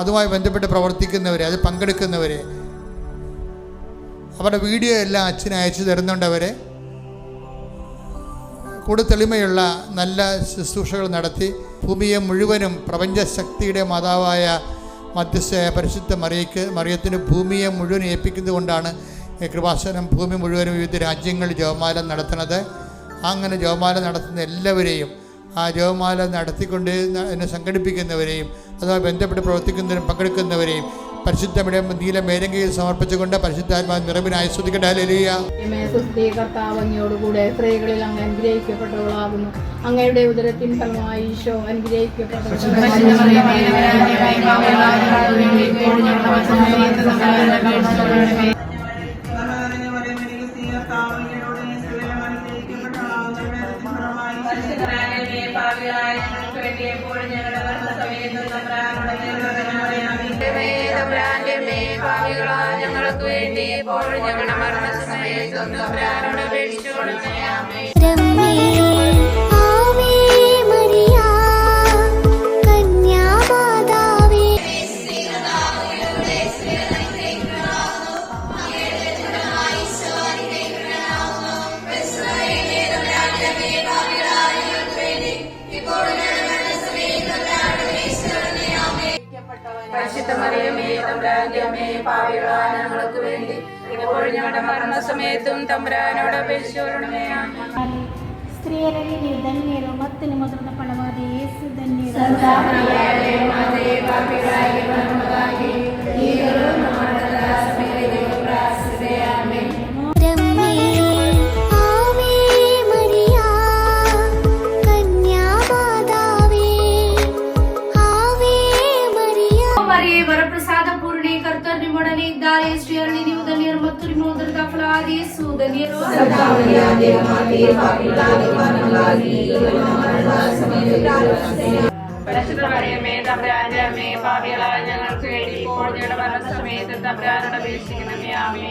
അതുമായി ബന്ധപ്പെട്ട് പ്രവർത്തിക്കുന്നവരെ അത് പങ്കെടുക്കുന്നവരെ. അവരുടെ വീഡിയോ എല്ലാം അച്ഛന് അയച്ചു തരുന്നുണ്ടവരെ കൂടുതൽ തെളിമയുള്ള നല്ല ശുശ്രൂഷകൾ നടത്തി ഭൂമിയെ മുഴുവനും പ്രപഞ്ചശക്തിയുടെ മാതാവായ മധ്യസ്ഥയായ പരിശുദ്ധ മറിയക്ക് മറിയത്തിന് ഭൂമിയെ മുഴുവൻ ഏൽപ്പിക്കുന്നതുകൊണ്ടാണ് കൃപാസനം ഭൂമി മുഴുവനും വിവിധ രാജ്യങ്ങളിൽ ജവമാല നടത്തുന്നത്. അങ്ങനെ ജോമാലം നടത്തുന്ന എല്ലാവരെയും ആ ജപമാല നടത്തിക്കൊണ്ട് എന്നെ സംഘടിപ്പിക്കുന്നവരെയും അതുമായി ബന്ധപ്പെട്ട് പ്രവർത്തിക്കുന്നവരും പങ്കെടുക്കുന്നവരെയും പരിശുദ്ധ നീല മേരങ്കയിൽ സമർപ്പിച്ചുകൊണ്ട് പരിശുദ്ധാത്മാ നിറവിനായി ഹല്ലേലൂയ. ദൈവമേ, സുസ്ഥി കർത്താവ് അങ്ങയോടുകൂടെ സ്ത്രീകളിൽ അങ്ങ് അനുഗ്രഹിക്കപ്പെട്ടവളാകുന്നു. അങ്ങയുടെ ഉദരത്തിൻ ഫലമായി ഈശോ അനുഗ്രഹിക്കപ്പെട്ടു ഞങ്ങൾക്ക് വേണ്ടി ഇപ്പോഴും ഞങ്ങളുടെ മരണസമയത്തും തമ്പുരാനോട് അപേക്ഷിച്ചു ആമേൻ പാപികളായ ഞങ്ങൾക്ക് വേണ്ടി. എപ്പോഴും ഞങ്ങളുടെ മരണസമയത്തും തമ്പുരാനോട് അപേക്ഷിച്ചോരണമേ സ്ത്രീയരുടെ ധന്യരോ മത്തിന് മുതിർന്ന ഫലവാദി Yesu ധന്യരോ. Maris, Giannini, Udanier, Maturimo, Dergafladi, Sudanier, Satavia, Mati, Papilani, Manalani, Manalani, പരിശുദ്ധമറിയമേ തമ്പുരാന്റമ്മേ പാപികളായ ഞങ്ങൾക്ക് വേണ്ടി ഇപ്പോൾ ഞങ്ങളുടെ മരണസമയത്ത് തമ്പുരാനോട് അപേക്ഷിക്കണമേ ആമേ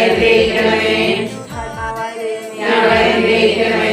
ஞானவந்திரிக்கணமே ஞானவந்திரிக்கணமே